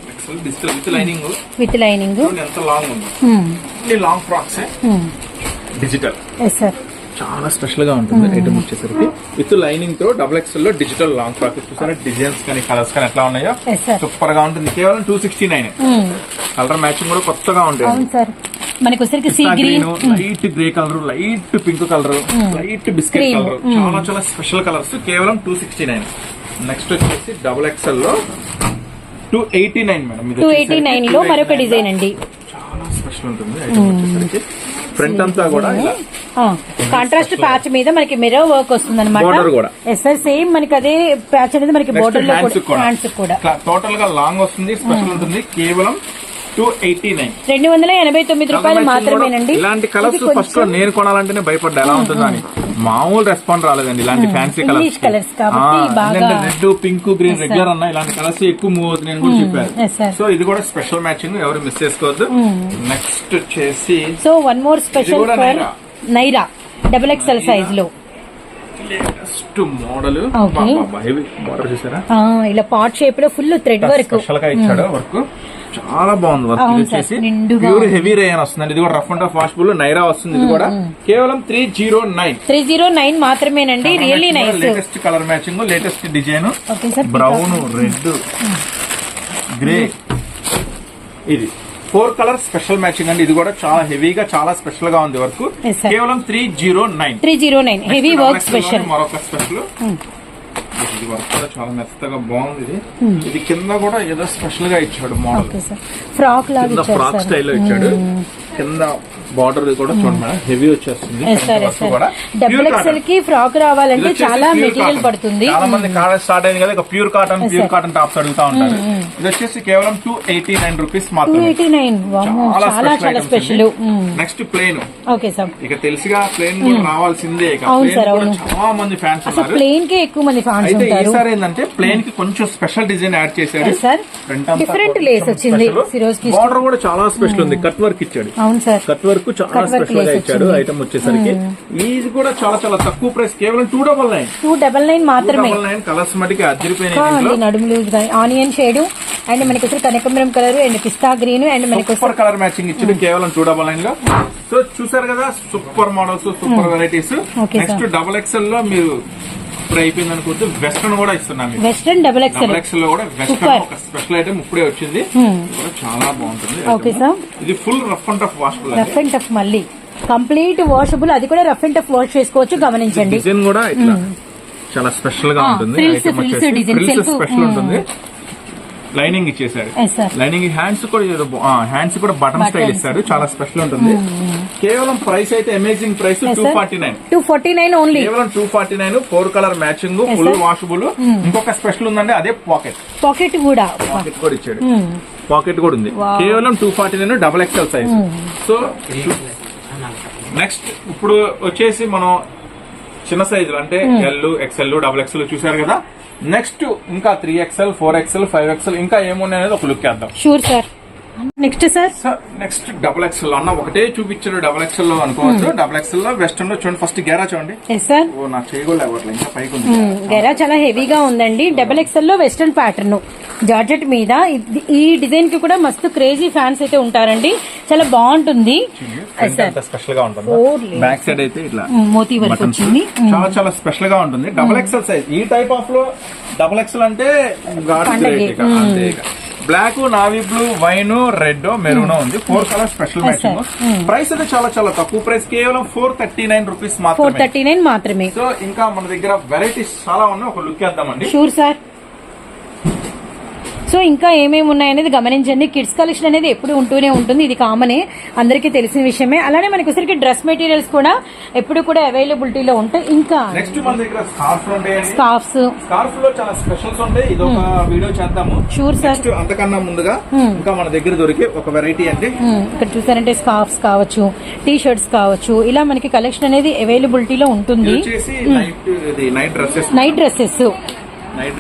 S2: Digital with lining.
S1: With lining.
S2: ఎంత long ఉంది. Long frocks digital
S1: yes sir
S2: చాలా స్పెషల్గా ఉంటుంది ఐటమ్ వచ్చేసరికి. విత్ లైనింగ్తో డబుల్ ఎక్స్ఎల్లో డిజిటల్ లాంగ్ ఫ్రాక్ చూసారా? డిజైన్స్ కానీ కలర్స్ కానీ ఎట్లా ఉన్నాయో? సూపర్గా ఉంటుంది. కేవలం two sixty nine colour matching కూడా కొత్తగా ఉంటుంది
S1: మనకి వచ్చరికి sea
S2: green light grey colour light pink colour light biscuit. Colour చాలా చాలా స్పెషల్ కలర్స్ కేవలం టూ సిక్స్టీ నైన్ నెక్స్ట్ వచ్చేసి double ఎక్స్ఎల్లో two eighty nine madam
S1: two eighty నైన్లో
S2: 289
S1: మరొక డిజైన్ అండి.
S2: చాలా స్పెషల్ ఉంటుంది. ఐటమ్ వచ్చేసరికి ఫ్రంట్ అంతా కూడా
S1: కాంట్రాస్ట్ ప్యాచ్ మీద మనకి మిర్రర్ వర్క్ వస్తుంది అనమాట సార్ సేమ్ మనకి అదే ప్యాచ్ అనేది మనకి బోర్డర్లో
S2: హ్యాండ్స్ కూడా టోటల్గా లాంగ్ వస్తుంది స్పెషల్ ఉంటుంది. కేవలం టూ ఎయిటీ నైన్.
S1: రెండు వందల ఎనభై తొమ్మిది రూపాయలు మాత్రమేనండి.
S2: ఇలాంటి కలర్స్ ఫస్ట్ నేను కొనాలంటేనే భయపడ్డా. ఎలా ఉంటుందో అని. మామూలు రెస్పాండ్ రాలేదండి ఇలాంటి ఫ్యాన్సీ
S1: కాబట్టి బాగా-
S2: రెడ్ పింక్ గ్రీన్ రెగ్యులర్ అన్న ఇలాంటి కలర్స్ ఎక్కువ మూవ్ అవుతుంది నేను కూడా చెప్పాను. సో ఇది కూడా స్పెషల్ మ్యాచింగ్ ఎవరు మిస్ చేసుకోవద్దు. నెక్స్ట్ వచ్చేసి
S1: so one more special
S2: Naira.
S1: Double XL సైజ్లో
S2: లేటెస్ట్ మోడల్.
S1: ఇలా పాట్ షేప్లో ఫుల్ థ్రెడ్ వర్క్
S2: వర్క్ చాలా బాగుంది వర్క్ వచ్చేసి ప్యూర్. హెవీ రేయన్ వస్తుంది ఇది కూడా rough and tough washable Naira వస్తుంది ఇది కూడా. కేవలం three zero nine
S1: three zero nine మాత్రమేనండి really nice
S2: latest colour matching latest design brown red grey ఇది ఫోర్ కలర్ స్పెషల్ మ్యాచింగ్ అండి. ఇది కూడా చాలా హెవీగా చాలా స్పెషల్గా ఉంది వర్క్. కేవలం three zero nine
S1: three zero nine heavy work special
S2: మరొక స్పెషల్ ఇది వర్క్ కూడా చాలా మెత్తగా బాగుంది ఇది. ఇది కింద కూడా ఏదో స్పెషల్గా ఇచ్చాడు మోడల్
S1: ఫ్రాక్ లాగా
S2: ఫ్రాక్
S1: సార్
S2: స్టైల్లో ఇచ్చాడు. కింద బార్డర్ కూడా చూడండి మేడం. హెవీ వచ్చేస్తుంది.
S1: Sir sir. Double
S2: cotton.
S1: కి ఫ్రాక్ రావాలంటే చాలా మెటీరియల్. పడుతుంది.
S2: చాలా మంది కాలేజ్ స్టార్ట్ అయింది కదా pure cotton pure. Cotton tops అడుగుతా ఉంటారు. ఇది వచ్చేసి కేవలం టూ ఎయిటీ నైన్ రూపీస్
S1: చాలా చాలా special
S2: next plain
S1: okay sir.
S2: ఇక తెలుసుగా ప్లేన్ కూడా రావాల్సిందే ఇక.
S1: అవును అవును.
S2: చాలా మంది ఫ్యాన్స్
S1: అసలు ప్లేన్ కే ఎక్కువ మంది ఫ్యాన్స్
S2: అయితే ఈసారి ఏంటంటే ప్లేన్కి కొంచెం స్పెషల్ డిజైన్ యాడ్ చేశాడు
S1: Yes, sir. Different lace వచ్చింది.
S2: బార్డర్ కూడా చాలా స్పెషల్ ఉంది. కట్ వర్క్ ఇచ్చాడు.
S1: అవును సార్.
S2: కట్ వర్క్ చాలా
S1: స్పెషల్గా
S2: ఇచ్చాడు. ఐటమ్ వచ్చేసరికి. ఇది కూడా చాలా చాలా తక్కువ ప్రైస్ కేవలం two double nine.
S1: Two double nine మాత్రమే.
S2: నైన్ కలర్స్ మటుకి అదిరిపోయినాయి
S1: ఆనియన్ షేడ్ అండ్ మనకి వచ్చి కలర్ అండ్ పిస్తా గ్రీన్ అండ్ మనకి
S2: సూపర్ కలర్ మ్యాచింగ్ ఇచ్చాడు కేవలం టూ డబల్ నైన్లో సో చూసారు కదా super models super varieties. Next double ఎక్స్ఎల్లో మీరు ఇప్పుడు అయిపోయింది అనుకోవచ్చు. వెస్ట్రన్ కూడా ఇస్తున్నాం
S1: వెస్ట్రన్ డబల్ ఎక్స్ఎల్
S2: ఎక్స్ఎల్లో కూడా వెస్ట్రన్. ఒక స్పెషల్ ఐటమ్ ఇప్పుడే వచ్చింది. కూడా చాలా బాగుంటుంది. Item.
S1: sir.
S2: ఇది full rough and tough washable
S1: rough and tough మళ్ళీ. కంప్లీట్ వాషబుల్ అది కూడా రఫ్ అండ్ టఫ్ వాష్ చేసుకోవచ్చు గమనించండి.
S2: డిజైన్ కూడా ఇట్లా చాలా స్పెషల్గా
S1: Ah,
S2: ఉంటుంది. Special
S1: mm.
S2: ఉంటుంది. లైనింగ్ ఇచ్చేసాడు. లైనింగ్ హ్యాండ్స్ కూడా హ్యాండ్స్ కూడా బటన్ స్టైల్. ఇస్తాడు చాలా స్పెషల్ ఉంటుంది. కేవలం ప్రైస్ అయితే amazing price two forty nine
S1: two forty nine only
S2: కేవలం two forty nine four colour matching full. Washable ఇంకొక స్పెషల్ ఉందండి అదే పాకెట్
S1: పాకెట్ కూడా.
S2: పాకెట్ కూడా ఇచ్చాడు.
S1: Hmm.
S2: పాకెట్ కూడా ఉంది. కేవలం two forty nine double XL size so next ఇప్పుడు వచ్చేసి మనం చిన్న సైజులు అంటే ఎల్ ఎక్స్ఎల్ డబుల్ ఎక్స్ఎల్ చూసారు కదా? నెక్స్ట్ ఇంకా three XL four XL five XL ఇంకా ఏమున్నాయి అనేది ఒక లుక్ వేద్దాం.
S1: Sure sir next sir?
S2: Sir next double XL అన్న ఒకటే చూపించారు డబుల్ ఎక్స్ఎల్లో అనుకోవచ్చు డబుల్ ఎక్స్ఎల్లో వెస్టర్న్లో చూడండి ఫస్ట్ గేరా చూడండి.
S1: ఎస్ సార్
S2: ఓ నాకు చేయకూడదు అవ్వట్లేదు ఇంకా పైకి ఉంది.
S1: గెరా చాలా హెవీగా ఉందండి. డబల్ ఎక్స్ఎల్లో వెస్టర్న్ ప్యాటర్న్ జార్జెట్ మీద. ఈ డిజైన్కి కూడా మస్తు క్రేజీ ఫ్యాన్స్ అయితే ఉంటారండి. చాలా బాగుంటుంది. స్పెషల్గా
S2: ఉంటుంది. బ్యాక్ సైడ్ అయితే ఇట్లా
S1: మోతీ వర్క్ వచ్చింది.
S2: చాలా చాలా స్పెషల్గా ఉంటుంది డబుల్ ఎక్స్ఎల్ సైజ్ ఈ టైప్ ఆఫ్లో డబుల్ ఎక్స్ఎల్ అంటే. Black navy blue wine red maroon ఉంది. Four colour special. Matching price అయితే చాలా చాలా తక్కువ. ప్రైస్ కేవలం four thirty nine rupees
S1: four
S2: మాత్రమే.
S1: థర్టీ నైన్ మాత్రమే.
S2: సో ఇంకా మన దగ్గర వెరైటీస్ చాలా ఉన్నాయి. ఒక లుక్ వేద్దామండి.
S1: షూర్ సార్ సో ఇంకా ఏమేమి ఉన్నాయనేది గమనించండి. కిడ్స్ కలెక్షన్ అనేది ఎప్పుడు ఉంటూనే ఉంటుంది. ఇది కామనే అందరికీ తెలిసిన విషయమే. అలానే మనకి వచ్చరికి డ్రెస్ మెటీరియల్స్ కూడా ఎప్పుడు కూడా అవైలబిలిటీలో ఉంటాయి. ఇంకా
S2: నెక్స్ట్ మన దగ్గర స్కార్ఫ్ ఉంటాయండి.
S1: స్కార్ఫ్స్
S2: స్కార్ఫ్లో చాలా స్పెషల్స్ ఉంటాయి. ఇది ఒక వీడియో చేద్దాము.
S1: షూర్ సార్
S2: నెక్స్ట్ అంతకన్నా ముందుగా ఇంకా మన దగ్గర దొరికే ఒక వెరైటీ అండి.
S1: మ్మ్. ఇక్కడ చూసారంటే స్కార్ఫ్స్ కావచ్చు టీ షర్ట్స్ కావచ్చు. ఇలా మనకి కలెక్షన్ అనేది అవైలబిలిటీలో ఉంటుంది.
S2: Night dresses
S1: night dresses
S2: night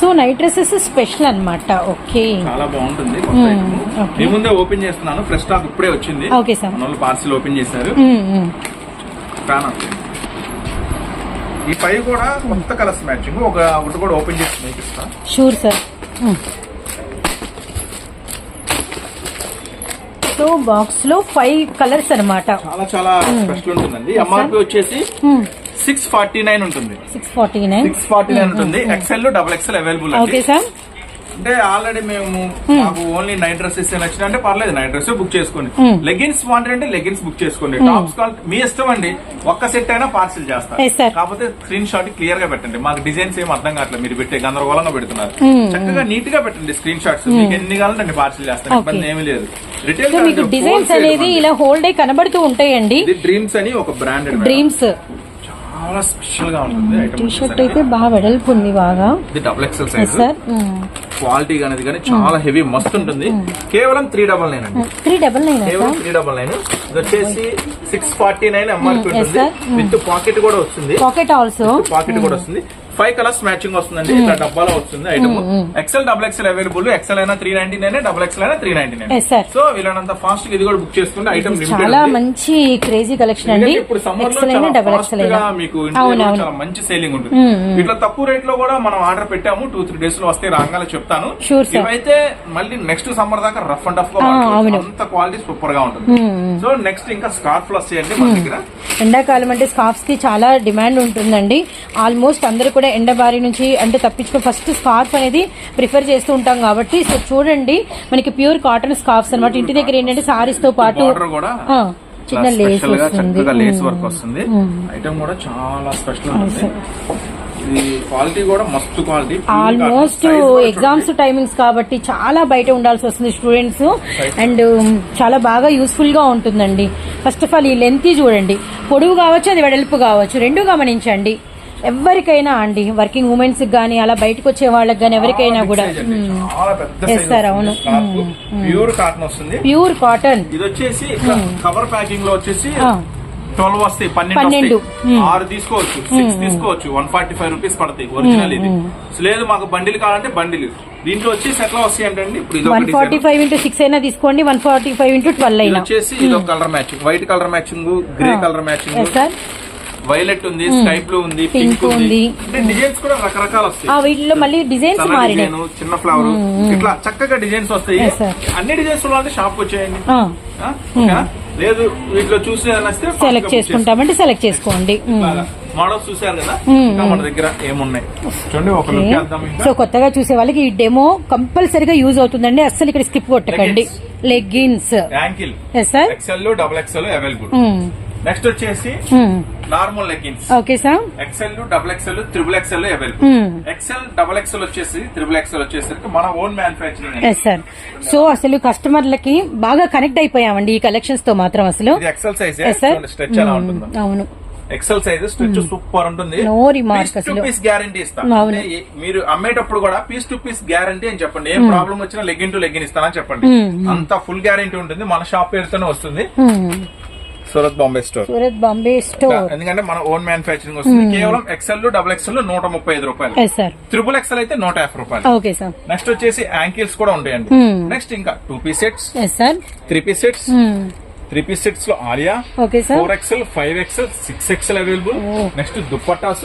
S1: so night dresses special అన్నమాట. ఓకే.
S2: చాలా బాగుంటుంది. మీ ముందే ఓపెన్ చేస్తున్నాను. ఫ్రెష్ స్టాక్ ఇప్పుడే వచ్చింది.
S1: Okay sir.
S2: వాళ్ళు పార్సిల్ ఓపెన్ చేశారు. ఈ పై కూడా కొత్త కలర్స్ మ్యాచింగ్. ఒక ఒకటి కూడా ఓపెన్ చేసి చూపిస్తా
S1: షూర్ సార్. సో బాక్స్లో ఫైవ్ కలర్స్ అన్నమాట.
S2: చాలా చాలా స్పెషల్ ఉంటుందండి. ఎంఆర్పి వచ్చేసి సిక్స్ ఫార్టీ నైన్ ఉంటుంది.
S1: Six forty nine
S2: six forty nine ఉంటుంది. XL double XL available
S1: okay sir
S2: అంటే ఆల్రెడీ మేము మాకు ఓన్లీ నైట్ డ్రెస్సెస్ నచ్చిన అంటే పర్లేదు నైట్ డ్రెస్ బుక్ చేసుకోండి.
S1: Hmm.
S2: లెగిన్స్ వాంటెడ్ అంటే లెగిన్స్ బుక్ చేసుకోండి టాప్స్ కాల్ మీ ఇష్టం అండి. ఒక్క సెట్ అయినా పార్సిల్ చేస్తారు
S1: sir.
S2: కాకపోతే స్క్రీన్ షాట్ క్లియర్గా పెట్టండి. మాకు డిజైన్స్ ఏం అర్థం కావట్లేదు. మీరు పెట్టే గందరగోళంగా పెడుతున్నారు.
S1: Hmm.
S2: చక్కగా నీట్గా పెట్టండి స్క్రీన్ షాట్స్ మీకు ఎన్ని కావాలంటే పార్సిల్ చేస్తాను. ఇబ్బంది ఏమీ లేదు. రిటైల్
S1: డిజైన్స్ అనేది ఇలా హోల్డ్ అయి కనబడుతూ ఉంటాయండి.
S2: డ్రీమ్స్ అని ఒక బ్రాండెడ్
S1: డ్రీమ్స్
S2: చాలా స్పెషల్గా ఉంటుంది
S1: టీ షర్ట్ అయితే బాగా వెడల్పు ఉంది బాగా.
S2: ఇది double XL
S1: S
S2: size
S1: sir
S2: quality అనేది కానీ చాలా హెవీ మస్తు ఉంటుంది. కేవలం త్రీ డబల్ నైన్ అండి.
S1: త్రీ డబల్ నైన్
S2: కేవలం త్రీ డబల్ నైన్ ఇది వచ్చేసి సిక్స్ ఫార్టీ నైన్ ఎంఆర్పి ఉంటుంది. విత్ పాకెట్ కూడా వస్తుంది.
S1: పాకెట్ ఆల్సో
S2: పాకెట్ కూడా వస్తుంది. ఫైవ్ కలర్స్ మ్యాచింగ్ వస్తుందండి. ఇట్లా డబ్బాలో వస్తుంది item XL double XL available XL అయినా three ninety nine double XL అయినా త్రీ నైన్టీ నైన్. సో వీళ్ళనంత ఫాస్ట్ ఇది కూడా బుక్ చేసుకుంటే ఐటమ్
S1: చాలా మంచి క్రేజీ కలెక్షన్ అండి.
S2: ఇప్పుడు సమ్మర్లో
S1: డబల్ ఎక్సెల్
S2: మీకు చాలా మంచి సేలింగ్ ఉంటుంది. ఇట్లా తక్కువ రేట్లో కూడా మనం ఆర్డర్ పెట్టాము. టూ త్రీ డేస్లో వస్తే రాగానే చెప్తాను. ఇవైతే మళ్ళీ నెక్స్ట్ సమ్మర్ దాకా రఫ్ అండ్
S1: టఫ్గా.
S2: అంత క్వాలిటీ సూపర్గా ఉంటుంది. సో నెక్స్ట్ ఇంకా స్కార్ఫ్లో వస్తాయండి మన దగ్గర.
S1: ఎండాకాలం అంటే స్కార్ఫ్స్కి చాలా డిమాండ్ ఉంటుందండి. ఆల్మోస్ట్ అందరూ కూడా ఎండ బారి నుంచి అంటే తప్పించుకో ఫస్ట్ స్కార్ఫ్ అనేది ప్రిఫర్ చేస్తూ ఉంటాం కాబట్టి. సో చూడండి మనకి ప్యూర్ కాటన్ స్కార్ఫ్స్ అన్నమాట. ఇంటి దగ్గర ఏంటంటే సారీస్తో పాటు
S2: కూడా
S1: చిన్న
S2: చాలా
S1: లేస్
S2: స్పెషల్ లేస్ వర్క్ వస్తుంది. ఐటమ్ కూడా చాలా స్పెషల్ ఇది క్వాలిటీ కూడా మస్తు క్వాలిటీ
S1: ఆల్మోస్ట్ ఎగ్జామ్స్ టైమింగ్స్ కాబట్టి చాలా బయట ఉండాల్సి వస్తుంది స్టూడెంట్స్ అండ్ చాలా బాగా యూస్ఫుల్గా ఉంటుందండి. ఫస్ట్ ఆఫ్ ఆల్ ఈ లెంత్ చూడండి. పొడవు కావచ్చు అది వెడల్పు కావచ్చు. రెండు గమనించండి. ఎవరికైనా అండి వర్కింగ్ ఉమెన్స్ కానీ అలా బయటకు వచ్చే వాళ్ళకి కానీ ఎవరికైనా కూడా.
S2: వస్తుంది.
S1: అవును.
S2: ప్యూర్ కాటన్ వస్తుంది.
S1: ప్యూర్ కాటన్
S2: ఇది వచ్చేసి కవర్ ప్యాకింగ్లో వచ్చేసి. ట్వెల్వ్ వస్తాయి పన్నెండు ఆరు తీసుకోవచ్చు సిక్స్ తీసుకోవచ్చు. వన్ ఫార్టీ ఫైవ్ రూపీస్ పడతాయి ఒరిజినల్ ఇది. లేదు మాకు బండిల్ కావాలంటే బండిల్. దీంట్లో వచ్చేసి ఎట్లా వస్తాయి అంటే ఇప్పుడు
S1: one forty five into six అయినా తీసుకోండి one forty five into twelve అయినా.
S2: వచ్చేసి ఇది ఒక colour matching white colour matching grey colour matching violet ఉంది స్కై బ్లూ ఉంది పింక్ ఉంది. డిజైన్స్ కూడా రకరకాలు వస్తాయి.
S1: ఆ వీటిలో మళ్ళీ డిజైన్స్ మారినాయి.
S2: చిన్న ఫ్లవర్ ఇట్లా చక్కగా డిజైన్స్ వస్తాయి. అన్ని డిజైన్స్లో షాప్ వచ్చేయండి? లేదు వీటిలో చూసి
S1: సెలెక్ట్ చేసుకుంటామంటే సెలెక్ట్ చేసుకోండి.
S2: మోడల్స్ చూసారు కదా? మన దగ్గర ఏమున్నాయి? చూడండి ఒక
S1: సో కొత్తగా చూసే వాళ్ళకి ఈ డెమో కంపల్సరీగా యూజ్ అవుతుందండి. అస్సలు ఇక్కడ స్కిప్ కొట్టకండి. Leggings
S2: ankle XL double XL available next వచ్చేసి normal leggings
S1: okay sir.
S2: XL double XL triple XL available XL double XL వచ్చేసి త్రిబుల్ ఎక్సెల్ వచ్చేసరికి మన ఓన్ మ్యానుఫాక్చరింగ్
S1: సార్ సో అసలు కస్టమర్లకి బాగా కనెక్ట్ అయిపోయామండి ఈ కలెక్షన్స్తో మాత్రం అసలు.
S2: ఎక్సెల్ సైజ్ స్ట్రెచ్ ఎలా ఉంటుందో.
S1: అవును.
S2: ఎక్సెల్ సైజ్ స్ట్రెచ్ సూపర్ ఉంటుంది. Piece to. పీస్ గ్యారంటీ ఇస్తాం.
S1: అవును.
S2: అంటే ఏ- మీరు అమ్మేటప్పుడు కూడా పీస్ టు పీస్ గ్యారంటీ అని చెప్పండి. ఏం ప్రాబ్లం వచ్చినా లెగిన్ టు లెగిన్ ఇస్తానని చెప్పండి. అంత ఫుల్ గ్యారంటీ ఉంటుంది. మన షాప్ పేరుతోనే వస్తుంది. సూరత్ బాంబే స్టోర్.
S1: సూరత్ బాంబే స్టోర్.
S2: ఎందుకంటే మన ఓన్ మ్యానుఫాక్చరింగ్ వస్తుంది. కేవలం ఎక్సెల్ డబుల్ ఎక్సెల్ నూట ముప్పై ఐదు రూపాయలు. త్రిబుల్ ఎక్సెల్ అయితే నూట యాభై రూపాయలు.
S1: ఓకే సార్
S2: నెక్స్ట్ వచ్చేసి యాంకిల్స్ కూడా ఉంటాయండి. నెక్స్ట్ ఇంకా two piece sets three piece sets three piece సెట్స్లో Alia
S1: okay sir
S2: four XL five XL six XL available next dupattas.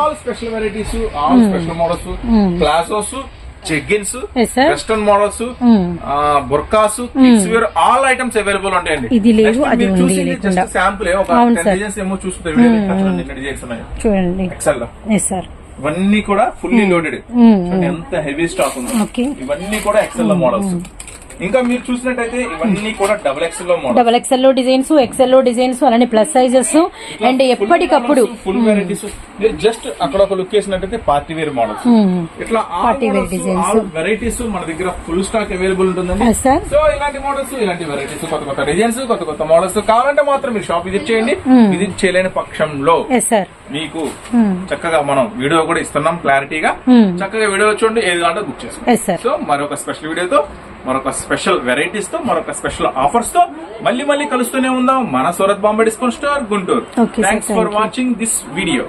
S2: All special varieties all special models palazzos jeggings. Western models burqas kids wear all items available ఉంటాయండి.
S1: ఇది లేదు, అది ఉంది
S2: చూసింది
S1: లేకుండా.
S2: just sample ఏ, ఒక
S1: అవును,
S2: ten
S1: sir.
S2: Designs ఏమో చూసుకుంటే వీడియో ఇట్లా చూడండి.
S1: ఎక్సెల్లో. సార్
S2: ఇవన్నీ కూడా ఫుల్లీ లోడెడ్ ఎంత హెవీ స్టాక్ ఉంది. ఇవన్నీ కూడా ఎక్సెల్ మోడల్స్ ఇంకా మీరు చూసినట్టయితే ఇవన్నీ కూడా డబుల్ ఎక్స్లో మోడల్
S1: డబల్ ఎక్స్ఎల్లో డిజైన్స్ ఎక్స్ఎల్లో డిజైన్స్ అలానే ప్లస్ సైజెస్ అండ్ ఎప్పటికప్పుడు
S2: ఫుల్ వెరైటీస్ జస్ట్ అక్కడ ఒక లుక్ వేసినట్టయితే పార్టీ వేర్ మోడల్స్
S1: Hmm.
S2: ఇట్లా
S1: Party wear designs.
S2: వెరైటీస్ మన దగ్గర ఫుల్ స్టాక్ అవైలబుల్ ఉంటుందండి. సో ఇలాంటి మోడల్స్ ఇలాంటి వెరైటీస్ కొత్త కొత్త డిజైన్స్ కొత్త కొత్త మోడల్స్ కావాలంటే మాత్రం మీరు షాప్ విజిట్ చేయండి.
S1: Hmm.
S2: విజిట్ చేయలేని పక్షంలో మీకు చక్కగా మనం వీడియో కూడా ఇస్తున్నాం క్లారిటీగా
S1: Hmm.
S2: చక్కగా వీడియో చూడండి ఏది కావాలంటే బుక్ చేసుకోండి. సో మరొక స్పెషల్ వీడియోతో మరొక స్పెషల్ వెరైటీస్తో మరొక స్పెషల్ ఆఫర్స్తో మళ్ళీ మళ్ళీ కలుస్తూనే ఉందాం మన Surat Bombay discount store Guntur. Thanks for. Watching this video